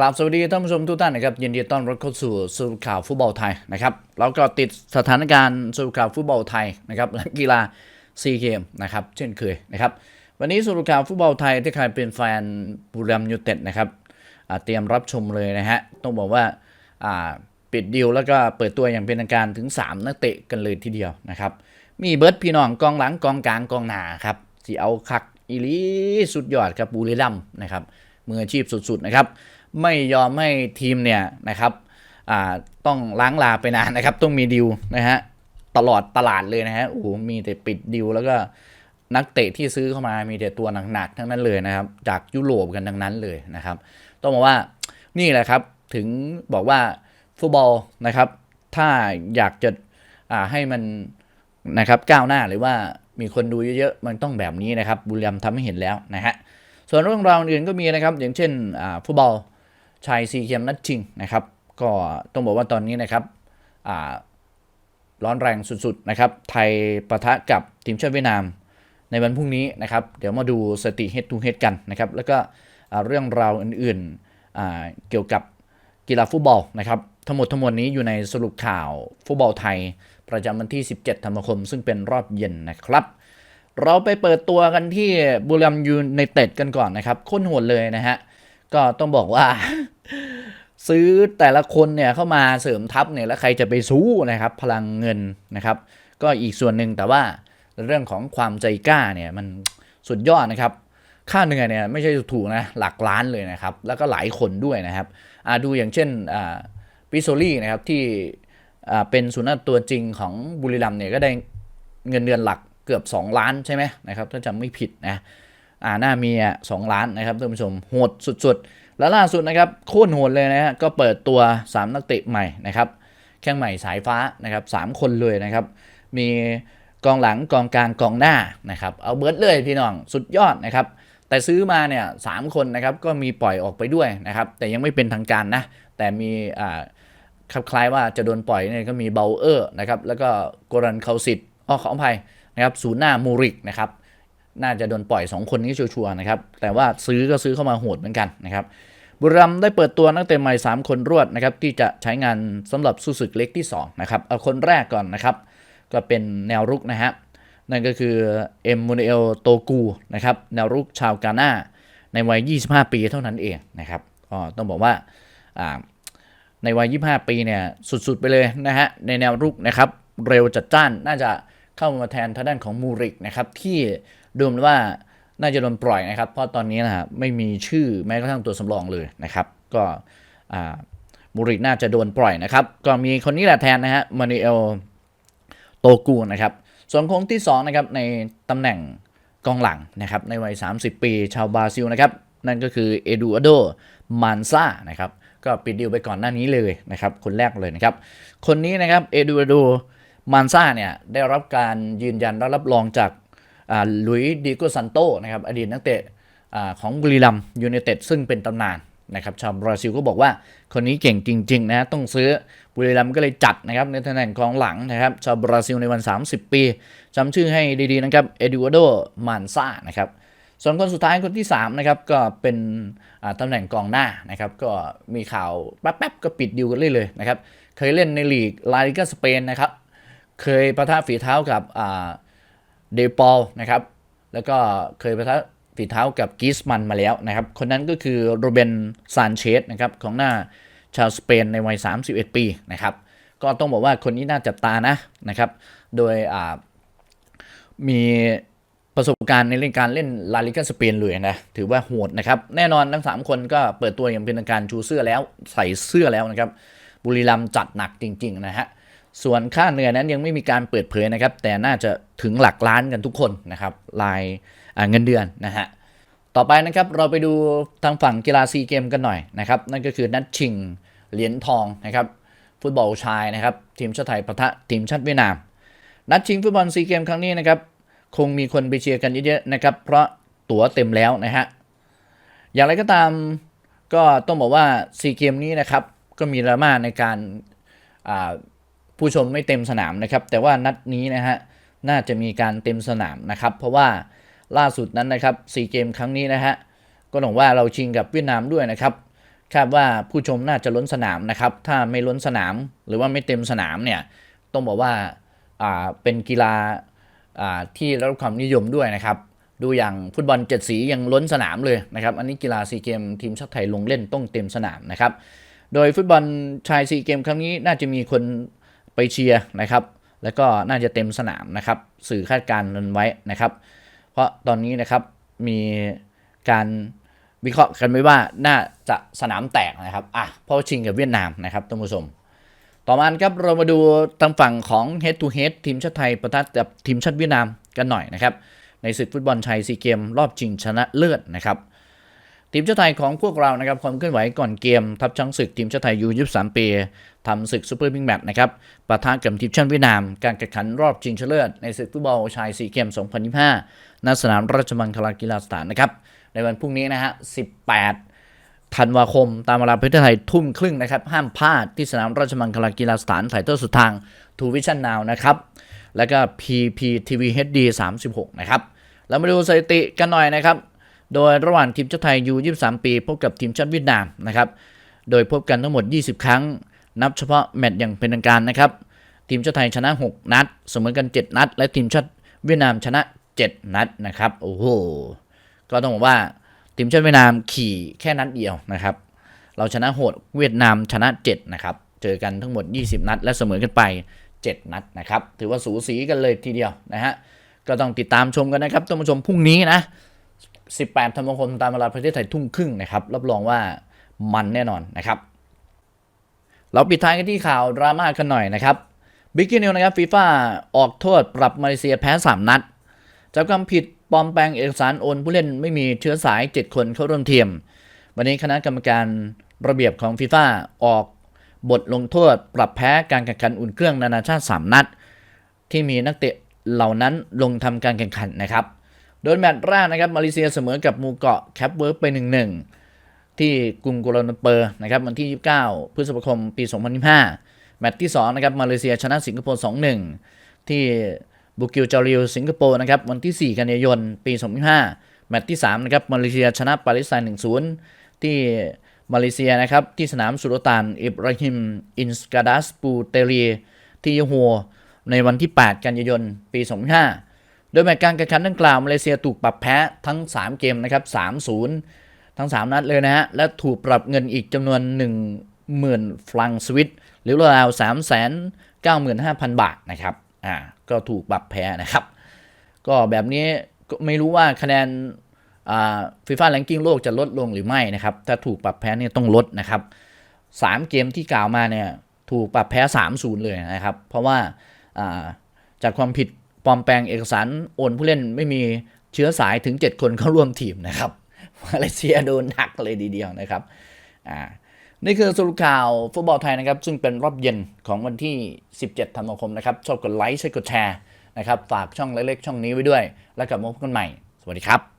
กราบสวัสดีท่านผู้ชมทุกท่านนะครับยินดีต้อนรับเข้าสู่สรุปข่าวฟุตบอลไทยนะครับแล้วก็ติดสถานการณ์สรุปข่าวฟุตบอลไทยนะครับและกีฬาซีเกมนะครับเช่นเคยนะครับวันนี้สรุปข่าวฟุตบอลไทยที่ใครเป็นแฟนบุรีรัมยูเต็ดนะครับเตรียมรับชมเลยนะฮะต้องบอกว่าปิดดีลแล้วก็เปิดตัวอย่างเป็นทางการถึง 3 นักเตะกันเลยทีเดียวนะครับมีเบิร์ดพี่น้องกองหลังกองกลางกองหน้าครับที่เอาคักอีลีสุดยอดครับบุรีรัมนะครับมืออาชีพสุดๆนะครับ ไม่ยอมให้ทีมเนี่ยนะครับต้องล้างลาไปนานนะครับ ต้องมีดิวนะฮะตลอดตลาดเลยนะฮะโอ้โหมีแต่ปิดดิวแล้วก็นักเตะที่ซื้อเข้ามามีแต่ตัวหนักๆทั้งนั้นเลยนะครับ จากยุโรปกันทั้งนั้นเลยนะครับ ต้องบอกว่านี่แหละครับถึงบอกว่าฟุตบอลนะครับ ถ้าอยากจะให้มันนะครับก้าวหน้าหรือว่ามีคนดูเยอะๆมันต้องแบบนี้นะครับบุรีรัมย์ทำให้เห็นแล้วนะฮะส่วนเรื่องราวอื่นก็มีนะครับ อย่างเช่นฟุตบอล ชายซีเกมนัดชิงนะครับ ก็ต้องบอกว่าตอนนี้นะครับร้อนแรงสุดๆนะครับ ไทยประทะกับทีมชาติเวียดนาม ในวันพรุ่งนี้นะครับ เดี๋ยวมาดูสติ head to head กันนะครับ แล้วก็เรื่องราวอื่นๆเกี่ยวกับกีฬาฟุตบอลนะครับทั้งหมดทั้งมวลนี้อยู่ในสรุปข่าวฟุตบอลไทย ประจำวันที่ 17 ธันวาคม ซึ่งเป็นรอบเย็นนะครับ เราไปเปิดตัวกันที่บุรีรัมย์ยูไนเต็ดกันก่อนนะครับค้นโหดเลยนะฮะก็ต้องบอกว่า ซื้อแต่ละคนเนี่ยเข้ามาเสริมทัพเนี่ยแล้วใครจะไปสู้นะครับพลังเงินนะครับ ก็อีกส่วนหนึ่งแต่ว่าเรื่องของความใจกล้าเนี่ยมันสุดยอดนะครับ ค่าเหนื่อยเนี่ยไม่ใช่ถูกนะหลักล้านเลยนะครับ แล้วก็หลายคนด้วยนะครับดูอย่างเช่นปิโซลี่นะครับที่เป็นสุนัขตัวจริงของบุรีรัมเนี่ยก็ได้เงินเดือนหลักเกือบ 2 ล้านใช่ไหมนะครับถ้าจำไม่ผิดนะ อ่าหน้าเมียสองล้านนะครับท่านผู้ชมโหดสุดๆ แล้วล่าสุดนะครับโคตรโหดเลยนะฮะก็เปิดตัว 3 นักเตะใหม่นะครับแข้งใหม่สายฟ้านะครับสามคนเลยนะครับ มีกองหลังกองกลางกองหน้านะครับเอาเบิร์ดเลยพี่น้องสุดยอดนะครับแต่ซื้อมาเนี่ยสามคนนะครับก็มีปล่อยออกไปด้วยนะครับแต่ยังไม่เป็นทางการนะแต่มีอ่าคลับคล้ายว่าจะโดนปล่อยเนี่ยก็มีเบลเออร์นะครับแล้วก็กรันเคาสิตอ้อขออภัยนะครับศูนย์หน้ามูริกนะครับ น่าจะโดนปล่อย 2 คนนี้ชัวร์นะครับ แต่ว่าซื้อก็ซื้อเข้ามาโหดเหมือนกันนะครับ บุรีรัมได้เปิดตัวนักเตะใหม่ 3 คนรวดนะครับที่จะใช้งานสำหรับสู้ศึกเล็กที่2นะครับ เอาคนแรกก่อนนะครับ ก็เป็นแนวรุกนะฮะ นั่นก็คือเอ็มมูเนเอลโตกูนะครับแนวรุกชาวกาหน้าในวัย 25 ปีเท่านั้นเองนะครับก็ต้องบอกว่าอ่าในวัย 25 ปีเนี่ยสุดๆไปเลยนะฮะในแนวรุกนะครับเร็วจัดจ้านน่าจะเข้ามาแทนทางด้านของมูริกนะครับที่ ดูเหมือนว่าน่าจะโดนปล่อยนะครับ เพราะตอนนี้นะฮะไม่มีชื่อแม้กระทั่งตัวสำรองเลยนะครับ ก็มูริน่าจะโดนปล่อยนะครับ ก็มีคนนี้แหละแทนนะฮะมานิเอลโตกูนะครับ ส่วนโค้งที่2นะครับในตำแหน่งกองหลังนะครับในวัย 30 ปีชาวบราซิลนะครับ นั่นก็คือเอดูอาโดมันซานะครับก็ปิดดีลไปก่อนหน้านี้เลยนะครับ คนแรกเลยนะครับ คนนี้นะครับเอดูอาโดมันซาเนี่ยได้รับการยืนยันและรับรองจาก ลุยดิโกซันโตนะครับอดีตนักเตะอ่าของบุรีรัมยูไนเต็ดซึ่งเป็นตำนานนะครับชาวบราซิลก็บอกว่าคนนี้เก่งจริงๆนะต้องซื้อบุรีรัมก็เลยจัดนะครับในตำแหน่งกองหลังนะครับชาวบราซิลในวัน 30 ปีจำชื่อให้ดีๆนะครับเอดูอาโดมันซ่านะครับส่วนคนสุดท้ายคนที่3นะครับก็เป็นอ่าตำแหน่งกองหน้านะครับก็มีข่าวแป๊บๆก็ปิดดิวกันเลยเลยนะครับเคยเล่นในลีกลาลิกาสเปนนะครับเคยประทะฝีเท้ากับอ่า เดปอลนะครับ แล้วก็เคยประทะฝีเท้ากับกิสมันมาแล้วนะครับ คนนั้นก็คือโรเบนซานเชสนะครับของหน้าชาวสเปนในวัย 31 ปีนะครับ ก็ต้องบอกว่าคนนี้น่าจับตานะนะครับ โดยมีประสบการณ์ในเรื่องการเล่นลาลิกาสเปนเลยนะ ถือว่าโหดนะครับ แน่นอนทั้ง 3 คนก็เปิดตัวอย่างเป็นทางการชูเสื้อแล้วใส่เสื้อแล้วนะครับ บุรีรัมจัดหนักจริง ๆ นะฮะ ส่วนค่าเหนื่อยนั้นยังไม่มีการเปิดเผยนะครับ แต่น่าจะถึงหลักล้านกันทุกคนนะครับรายเงินเดือนนะฮะต่อไปนะครับเราไปดูทางฝั่งกีฬาซีเกมกันหน่อยนะครับนั่นก็คือนัดชิงเหรียญทองนะครับฟุตบอลชายนะครับทีมชาติไทยปะทะทีมชาติเวียดนาม นัดชิงฟุตบอลซีเกมครั้งนี้นะครับคงมีคนไปเชียร์กันเยอะๆนะครับเพราะตั๋วเต็มแล้วนะฮะอย่างไรก็ตามก็ต้องบอกว่าซีเกมนี้นะครับก็มีดราม่าในการอ่า ผู้ชมไม่เต็มสนามนะครับ แต่ว่านัดนี้นะฮะน่าจะมีการเต็มสนามนะครับ เพราะว่าล่าสุดนั้นนะครับซีเกมครั้งนี้นะฮะก็ต้องว่าเราชิงกับเวียดนามด้วยนะครับคาดว่าผู้ชมน่าจะล้นสนามนะครับ ถ้าไม่ล้นสนามหรือว่าไม่เต็มสนามเนี่ยต้องบอกว่าอ่าเป็นกีฬาอ่าที่ได้รับความนิยมด้วยนะครับ ดูอย่างฟุตบอลเจ็ดสียังล้นสนามเลยนะครับ อันนี้กีฬาซีเกมทีมชาติไทยลงเล่นต้องเต็มสนามนะครับ โดยฟุตบอลชายซีเกมครั้งนี้น่าจะมีคน ไปเชียร์นะครับ แล้วก็น่าจะเต็มสนามนะครับ สื่อคาดการณ์นั้นไว้นะครับ เพราะตอนนี้นะครับมีการวิเคราะห์กันไว้ว่าน่าจะสนามแตกนะครับอะเพราะว่าชิงกับเวียดนามนะครับท่านผู้ชมต่อมาครับเรามาดูทางฝั่งของ head to head ทีมชาติไทยประทะกับทีมชาติเวียดนามกันหน่อยนะครับ ในศึกฟุตบอลชายซีเกม รอบชิงชนะเลิศนะครับ ทีมชาติไทยของพวกเรานะครับความเคลื่อนไหวก่อนเกม ทัพช้างศึกทีมชาติไทยยู23ปีทำศึกซูเปอร์บิ๊กแมตช์นะครับปะทะกับทีมชาติเวียดนาม การแข่งขันรอบชิงชนะเลิศในศึกฟุตบอลชายซีเกม 2025 ณ สนามราชมังคลากีฬาสถานนะครับ ในวันพรุ่งนี้นะฮะ 18 ธันวาคม ตามเวลาประเทศไทยทุ่มครึ่งนะครับ ห้ามพลาดที่สนามราชมังคลากีฬาสถานถ่ายทอดสดทางทูวิชั่นนาวนะครับ แล้วก็ PPTV HD 36 นะครับ เรามาดูสถิติกันหน่อยนะครับ โดยระหว่างทีมชาติไทยยู23 ปีพบกับทีมชาติเวียดนามนะครับ โดยพบกันทั้งหมด 20 ครั้ง นับเฉพาะแมตช์อย่างเป็นทางการนะครับ ทีมชาติไทยชนะ 6 นัด เสมอกัน 7 นัด และทีมชาติเวียดนามชนะ 7 นัดนะครับ โอ้โห ก็ต้องบอกว่าทีมชาติเวียดนามขี่แค่นัดเดียวนะครับ เราชนะโหดเวียดนามชนะ 7 นะครับ เจอกันทั้งหมด 20 นัด และเสมอกันไป 7 นัดนะครับ ถือว่าสูสีกันเลยทีเดียวนะฮะ ก็ต้องติดตามชมกันนะครับท่านผู้ชมพรุ่งนี้นะ 18ธันวาคมตามเวลาประเทศไทยทุ่มครึ่งนะครับ รับรองว่ามันแน่นอนนะครับ เราปิดท้ายกันที่ข่าวดราม่ากันหน่อยนะครับบิ๊กนิวนะครับฟีฟ่าออกโทษปรับมาเลเซียแพ้ 3 นัดจากความผิดปลอมแปลงเอกสารโอนผู้เล่นไม่มีเชื้อสาย 7 คนเข้าร่วมทีม วันนี้คณะกรรมการระเบียบของฟีฟ่าออกบทลงโทษปรับแพ้การแข่งขันอุ่นเครื่องนานาชาติ 3 นัด ที่มีนักเตะเหล่านั้นลงทำการแข่งขันนะครับ โดยแมตช์แรกนะครับมาเลเซียเสมอกับมูเกาะแคปเวิร์กไป 1-1 ที่กรุงกัวลาลัมเปอร์นะครับวันที่ 29 พฤษภาคมปี 2025 แมตช์ที่ 2 นะครับมาเลเซียชนะสิงคโปร์ 2-1 ที่บุกิวจาริวสิงคโปร์นะครับวันที่ 4 กันยายนปี 2025 แมตช์ที่ 3 นะครับมาเลเซียชนะปาเลสไตน์1-0 ที่มาเลเซียนะครับที่สนามสุลต่านอิบราฮิมอินสกาดัสปูเตรีที่ยโฮในวันที่ 8 กันยายนปี 2025 โดยแมตช์การแข่งขันดังกล่าวมาเลเซียถูกปรับแพ้ทั้ง 3 เกมนะครับ3-0 ทั้ง 3 นัดเลยนะฮะ และถูกปรับเงินอีกจำนวน 10,000 ฟรังสวิต หรือราวๆ395,000 บาทนะครับ อ่า ก็ถูกปรับแพ้นะครับ ก็แบบนี้ก็ไม่รู้ว่าคะแนนอ่าฟีฟ่าแรงกิ้งโลกจะลดลงหรือไม่นะครับ ถ้าถูกปรับแพ้เนี่ยต้องลดนะครับ 3 เกมที่กล่าวมาเนี่ยถูกปรับแพ้ 3-0 เลยนะครับ เพราะว่าอ่าจากความผิด ลอมแปลงเอกสารโอนผู้เล่นไม่มีเชื้อสายถึง 7 คนเข้าร่วมทีมนะครับมาเลเซียโดนหนักเลยดีเดียวนะครับอ่านี่คือสรุปข่าวฟุตบอลไทยนะครับ ซึ่งเป็นรอบเย็นของวันที่ 17ธันวาคมนะครับ ชอบกดไลค์ช่วยกดแชร์นะครับ ฝากช่องเล็กๆช่องนี้ไว้ด้วย แล้วกลับมาพบกันใหม่ สวัสดีครับ